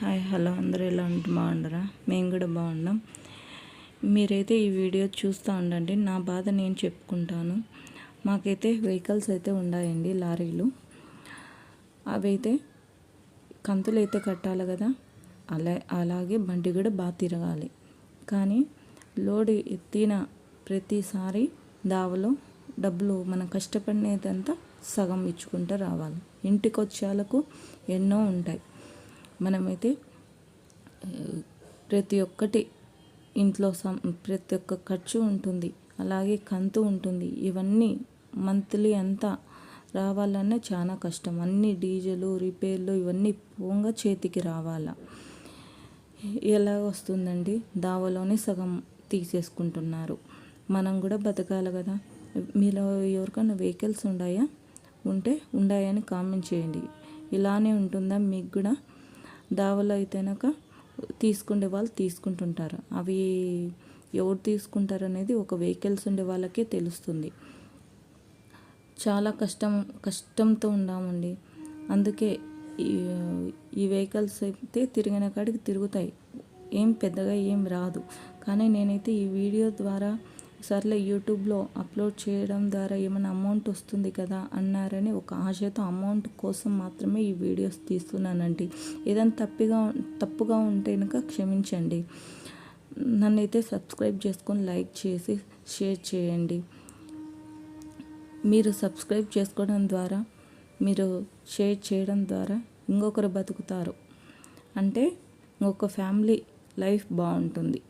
Hi hello అందరూ ఎలా ఉంటు బాగుండరా మేము కూడా బాగున్నాం. మీరైతే ఈ వీడియో చూస్తూ ఉండండి. నా బాధ నేను చెప్పుకుంటాను. మాకైతే వెహికల్స్ అయితే ఉన్నాయండి లారీలు. అవి అయితే కంతులు అయితే కట్టాలి కదా. అలా అలాగే బండి కూడా బాగా తిరగాలి. కానీ లోడ్ ఎత్తిన ప్రతిసారి దావలో డబ్బులు మనం కష్టపడినదంతా సగం ఇచ్చుకుంటూ రావాలి. ఇంటికి వచ్చేలకు ఎన్నో ఉంటాయి. మనమైతే ప్రతి ఒక్కటి ఇంట్లో సం ప్రతి ఒక్క ఖర్చు ఉంటుంది. అలాగే కంతు ఉంటుంది. ఇవన్నీ మంత్లీ అంతా రావాలన్నా చాలా కష్టం. అన్ని డీజిలు రిపేర్లు ఇవన్నీ పోగా చేతికి రావాలా. ఎలా వస్తుందండి? దావలోనే సగం తీసేసుకుంటున్నారు. మనం కూడా బతకాలి కదా. మీలో ఎవరికైనా వెహికల్స్ ఉన్నాయా ఉంటే ఉన్నాయని కామెంట్ చేయండి. ఇలానే ఉంటుందా? మీకు కూడా దావలో అయితేనాక తీసుకునే వాళ్ళు తీసుకుంటుంటారు. అవి ఎవరు తీసుకుంటారు అనేది ఒక వెహికల్స్ ఉండే వాళ్ళకే తెలుస్తుంది. చాలా కష్టం కష్టంతో ఉన్నామండి అందుకే ఈ ఈ వెహికల్స్ అయితే తిరిగిన కాడికి తిరుగుతాయి. ఏం పెద్దగా ఏం రాదు. కానీ నేనైతే ఈ వీడియో ద్వారా సర్లే యూట్యూబ్లో అప్లోడ్ చేయడం ద్వారా ఏమైనా అమౌంట్ వస్తుంది కదా అన్నారని ఒక ఆశతో అమౌంట్ కోసం మాత్రమే ఈ వీడియోస్ తీస్తున్నానండి. ఏదైనా తప్పిగా తప్పుగా ఉంటే కనుక క్షమించండి. నన్నైతే సబ్స్క్రైబ్ చేసుకొని లైక్ చేసి షేర్ చేయండి. మీరు సబ్స్క్రైబ్ చేసుకోవడం ద్వారా మీరు షేర్ చేయడం ద్వారా ఇంకొకరు బతుకుతారు. అంటే ఇంకొక ఫ్యామిలీ లైఫ్ బాగుంటుంది.